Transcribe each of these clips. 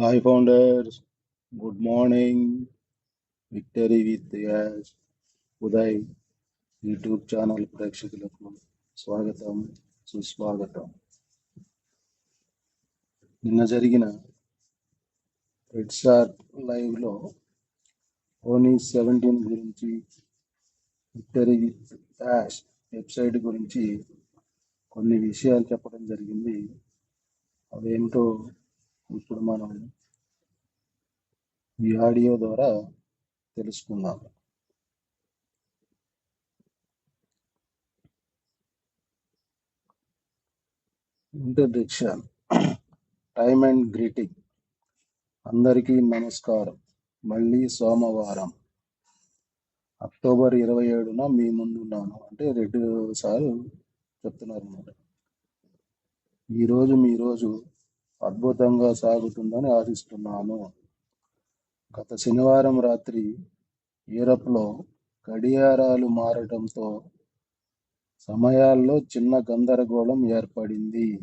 Hi founders good morning victory with Yash Uday YouTube channel ప్రేక్షకులకు స్వాగతం సుస్వాగతం. నిన్న జరిగిన రెడ్ స్టార్ లైవ్లో ఓనీ సెవెంటీన్ గురించి విక్టరీ విత్ యాష్ వెబ్సైట్ గురించి కొన్ని విషయాలు చెప్పడం జరిగింది. అవేంటో ఇప్పుడు మనం ఈ ఆడియో ద్వారా తెలుసుకుందాం ఇంట్రడిక్షన్ టైమ్ అండ్ గ్రీటింగ్. అందరికీ నమస్కారం. మళ్ళీ సోమవారం అక్టోబర్ ఇరవై ఏడున మీ ముందున్నాను అంటే రెండు సార్లు చెప్తున్నారు అన్నమాట. ఈరోజు మీ రోజు అద్భుతంగా సాగుతుందని ఆశిస్తున్నాను. గత శనివారం రాత్రి యూరప్లో గడియారాలు మారడంతో సమయాల్లో చిన్న గందరగోళం ఏర్పడింది.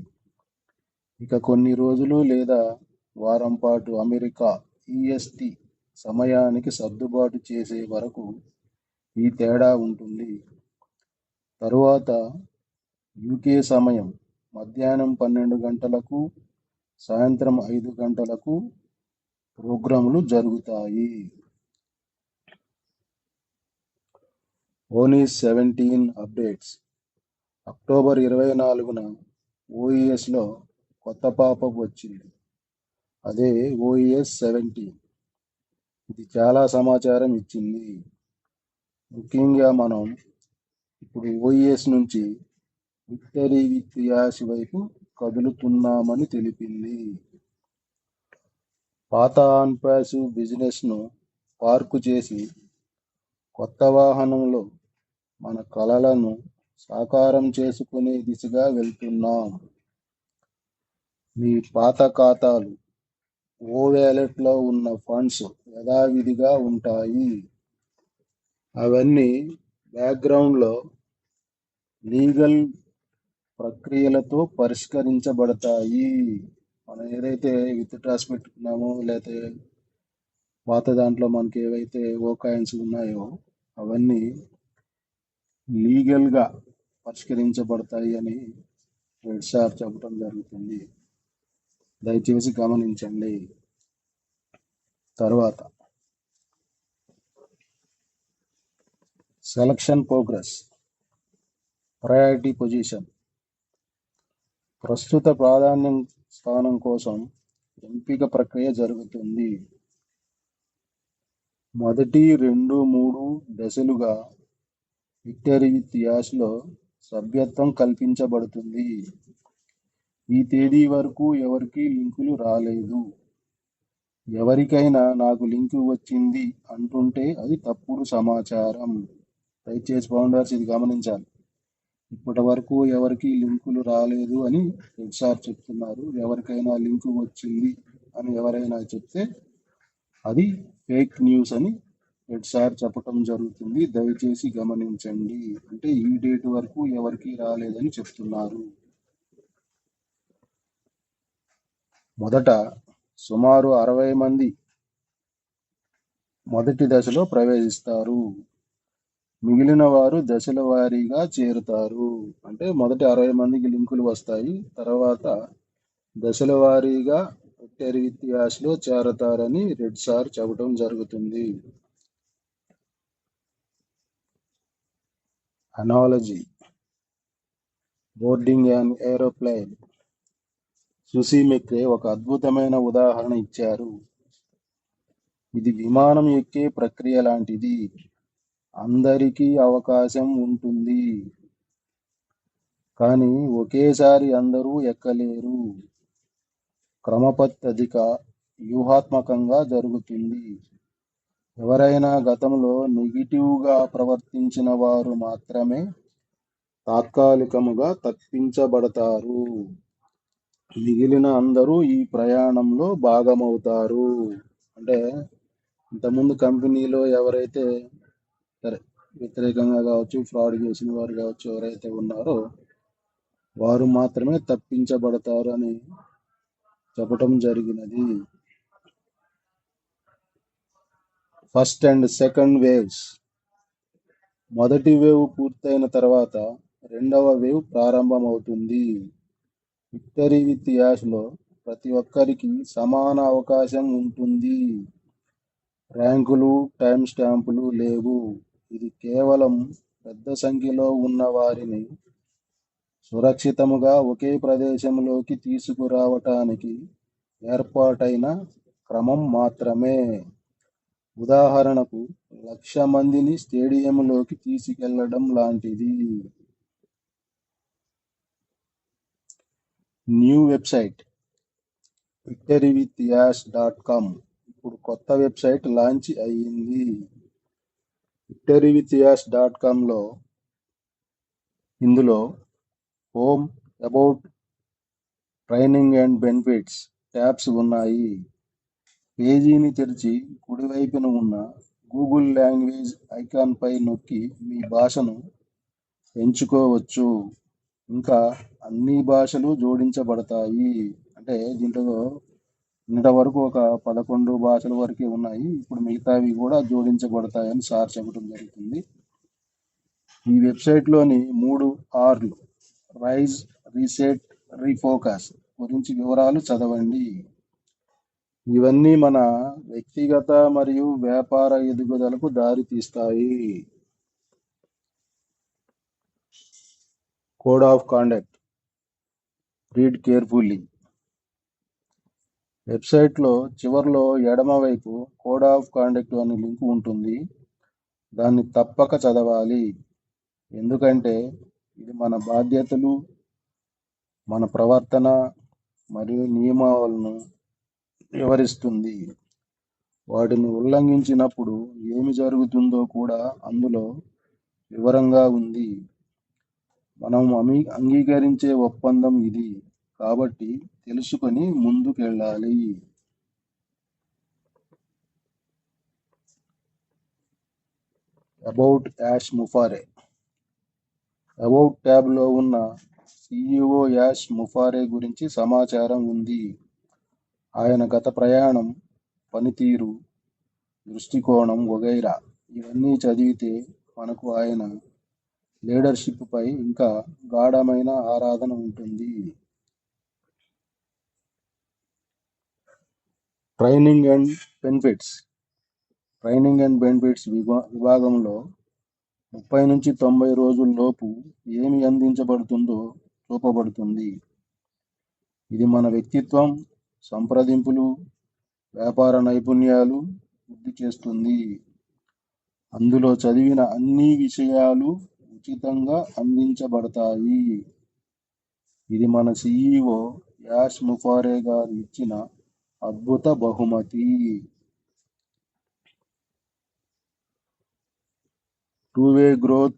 ఇక కొన్ని రోజులు లేదా వారం పాటు అమెరికా ఈఎస్టి సమయానికి సర్దుబాటు చేసే వరకు ఈ తేడా ఉంటుంది. తరువాత యూకే సమయం మధ్యాహ్నం పన్నెండు గంటలకు సాయంత్రం ఐదు గంటలకు ప్రోగ్రాములు జరుగుతాయి. ఓనీ సెవెంటీన్ అప్డేట్స్. అక్టోబర్ ఇరవై నాలుగున ఓఈఎస్లో కొత్త పాప వచ్చింది. అదే ఓఈఎస్ సెవెంటీన్. ఇది చాలా సమాచారం ఇచ్చింది. ముఖ్యంగా మనం ఇప్పుడు ఓఈఎస్ నుంచి విక్టరీ విత్ యాష్ వైపు కదులుతున్నామని తెలిపింది. పాత ఆన్ బిజినెస్ను పార్కు చేసి కొత్త వాహనంలో మన కళలను సాకారం చేసుకునే దిశగా వెళ్తున్నాం. మీ పాత ఖాతాలు ఓ వ్యాలెట్లో ఉన్న ఫండ్స్ యథావిధిగా ఉంటాయి. అవన్నీ బ్యాక్గ్రౌండ్లో లీగల్ ప్రక్రియలతో పరిష్కరించబడతాయి. మనం ఏదైతే విత్ డ్రాస్ పెట్టుకున్నామో లేకపోతే పాత దాంట్లో మనకి ఏవైతే ఓకాయన్స్ ఉన్నాయో అవన్నీ లీగల్గా పరిష్కరించబడతాయి అని రెడ్ సార్ చెప్పడం జరుగుతుంది. దయచేసి గమనించండి. తర్వాత సెలక్షన్ ప్రోగ్రెస్ ప్రయారిటీ పొజిషన్. ప్రస్తుత ప్రాధాన్యం స్థానం కోసం ఎంపిక ప్రక్రియ జరుగుతుంది. మొదటి రెండు మూడు దశలుగా విక్టరీ విత్ సభ్యత్వం కల్పించబడుతుంది. ఈ తేదీ వరకు ఎవరికి లింకులు రాలేదు. ఎవరికైనా నాకు లింకు వచ్చింది అంటుంటే అది తప్పుడు సమాచారం. దయచేసి ఫౌండర్స్ ఇది గమనించాలి. ఇప్పటి వరకు ఎవరికి లింకులు రాలేదు అని సార్ చెప్తున్నారు. ఎవరికైనా లింకు వచ్చింది అని ఎవరైనా చెప్తే అది ఫేక్ న్యూస్ అని రెడ్ సార్ చెప్పటం జరుగుతుంది. దయచేసి గమనించండి. అంటే ఈ డేట్ వరకు ఎవరికి రాలేదని చెప్తున్నారు. మొదట సుమారు అరవై మంది మొదటి దశలో ప్రవేశిస్తారు. మిగిలిన వారు దశల వారీగా చేరుతారు. అంటే మొదటి అరవై మందికి లింకులు వస్తాయి. తర్వాత దశల వారీగా టెరివిత్యాస్లో చేరతారని రెడ్ సార్ చెప్పడం జరుగుతుంది. అనాలజీ బోర్డింగ్ అండ్ ఏరోప్లేన్ సుశీ మెక్రే ఒక అద్భుతమైన ఉదాహరణ ఇచ్చారు. ఇది విమానం ఎక్కే ప్రక్రియ లాంటిది. అందరికీ అవకాశం ఉంటుంది. కానీ ఒకేసారి అందరూ ఎక్కలేరు. క్రమపద్ధతిక వ్యూహాత్మకంగా జరుగుతుంది. ఎవరైనా గతంలో నెగిటివ్గా ప్రవర్తించిన వారు మాత్రమే తాత్కాలికముగా తప్పించబడతారు. మిగిలిన అందరూ ఈ ప్రయాణంలో భాగమవుతారు. అంటే ఇంతకుముందు కంపెనీలో ఎవరైతే సరే వ్యతిరేకంగా కావచ్చు ఫ్రాడ్ చేసిన వారు కావచ్చు ఎవరైతే ఉన్నారో వారు మాత్రమే తప్పించబడతారు అని చెప్పటం జరిగినది. ఫస్ట్ అండ్ సెకండ్ వేవ్స్ మొదటి వేవ్ పూర్తయిన తర్వాత రెండవ వేవ్ ప్రారంభమవుతుంది. విక్టరీ విత్ యాష్లో ప్రతి ఒక్కరికి సమాన అవకాశం ఉంటుంది. ర్యాంకులు టైం స్టాంపులు లేవు. ఇది కేవలం పెద్ద సంఖ్యలో ఉన్న వారిని సురక్షితముగా ఒకే ప్రదేశంలోకి తీసుకురావటానికి ఏర్పాటైన క్రమం మాత్రమే. ఉదాహరణకు లక్ష మందిని స్టేడియంలోకి తీసుకెళ్ళడం లాంటిది. New website victory with Ash dot com. ఇప్పుడు కొత్త వెబ్సైట్ లాంచ్ అయ్యింది. విక్టరీ విత్ డాట్ కామ్లో ఇందులో home about training and benefits tabs ఉన్నాయి. పేజీని తెరిచి కుడివైపున ఉన్న గూగుల్ లాంగ్వేజ్ ఐకాన్పై నొక్కి మీ భాషను ఎంచుకోవచ్చు. ఇంకా అన్ని భాషలు జోడించబడతాయి. అంటే దీంట్లో నిన్నటి వరకు ఒక పదకొండు భాషల వరకే ఉన్నాయి. ఇప్పుడు మిగతావి కూడా జోడించబడతాయని సార్ చెప్పడం జరుగుతుంది. ఈ వెబ్సైట్లోని మూడు ఆర్లు రైజ్ రీసెట్ రీఫోకస్ గురించి వివరాలు చదవండి. ఇవన్నీ మన వ్యక్తిగత మరియు వ్యాపార ఎదుగుదలకు దారి తీస్తాయి code of conduct. Read carefully. వెబ్సైట్లో చివరిలో ఎడమవైపు కోడ్ ఆఫ్ కాండక్ట్ అనే లింక్ ఉంటుంది. దాన్ని తప్పక చదవాలి. ఎందుకంటే ఇది మన బాధ్యతలు మన ప్రవర్తన మరియు నియమాలను వివరిస్తుంది. వాటిని ఉల్లంఘించినప్పుడు ఏమి జరుగుతుందో కూడా అందులో వివరంగా ఉంది. మనం అమీ అంగీకరించే ఒప్పందం ఇది. కాబట్టి తెలుసుకొని ముందుకెళ్ళాలి. అబౌట్ యాష్ ముఫారే అబౌట్ ట్యాబ్లో ఉన్న సిఇఓ యాష్ ముఫారే గురించి సమాచారం ఉంది. ఆయన గత ప్రయాణం పనితీరు దృష్టికోణం వగైరా ఇవన్నీ చదివితే మనకు ఆయన లీడర్షిప్ పై ఇంకా గాఢమైన ఆరాధన ఉంటుంది. Training and benefits training and benefits విభా విభాగంలో ముప్పై నుంచి తొంభై రోజుల్లోపు ఏమి అందించబడుతుందో చూపబడుతుంది. ఇది మన వ్యక్తిత్వం సంప్రదింపులు వ్యాపార నైపుణ్యాలు వృద్ధి చేస్తుంది. అందులో చదివిన అన్ని విషయాలు ఉచితంగా అందించబడతాయి. ఇది మన సిఇఓ యాష్ ముఫారే గారు ఇచ్చిన అద్భుత బహుమతి. Two way growth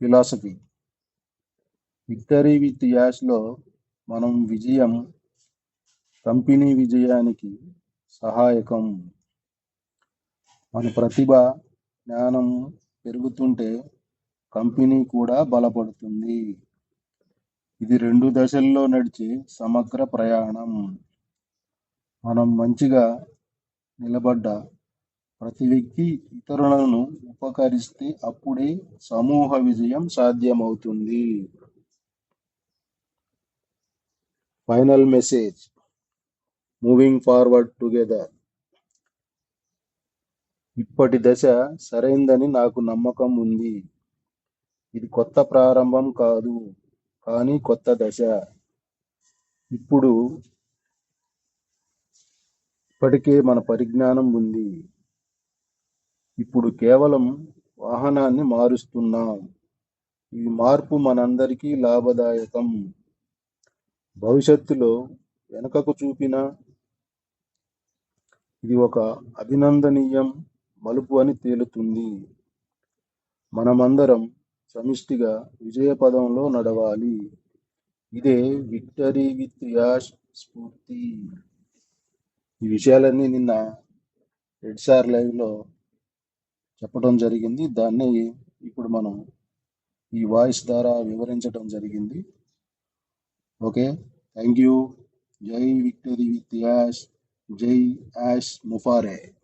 philosophy victory with యాష్లో మనం విజయం కంపెనీ విజయానికి సహాయకం. మన ప్రతిభ జ్ఞానం పెరుగుతుంటే కంపెనీ కూడా బలపడుతుంది. ఇది రెండు దశల్లో నడిచే సమగ్ర ప్రయాణం. మనం మంచిగా నిలబడ్డ ప్రతి వ్యక్తి ఇతరులను ఉపకరిస్తే అప్పుడే సమూహ విజయం సాధ్యమవుతుంది. Final message moving forward together ఇప్పటి దశ సరైందని నాకు నమ్మకం ఉంది. ఇది కొత్త ప్రారంభం కాదు కానీ కొత్త దశ. ఇప్పుడు ఇప్పటికే మన పరిజ్ఞానం ఉంది. ఇప్పుడు కేవలం వాహనాన్ని మారుస్తున్నాం. ఈ మార్పు మనందరికీ లాభదాయకం. భవిష్యత్తులో వెనుకకు చూపిన ఇది ఒక అభినందనీయం మలుపు అని తేలుతుంది. మనమందరం సమిష్టిగా విజయ పదంలో నడవాలి. ఇదే విక్టరీ విత్ యాష్ స్ఫూర్తి. ఈ విషయాలన్నీ నిన్న రెడ్ సార్ లైవ్లో చెప్పడం జరిగింది. దాన్ని ఇప్పుడు మనం ఈ వాయిస్ ద్వారా వివరించడం జరిగింది. ఓకే? Thank you. జై విక్టరీ విత్ యాష్. జై యాష్ ముఫారే.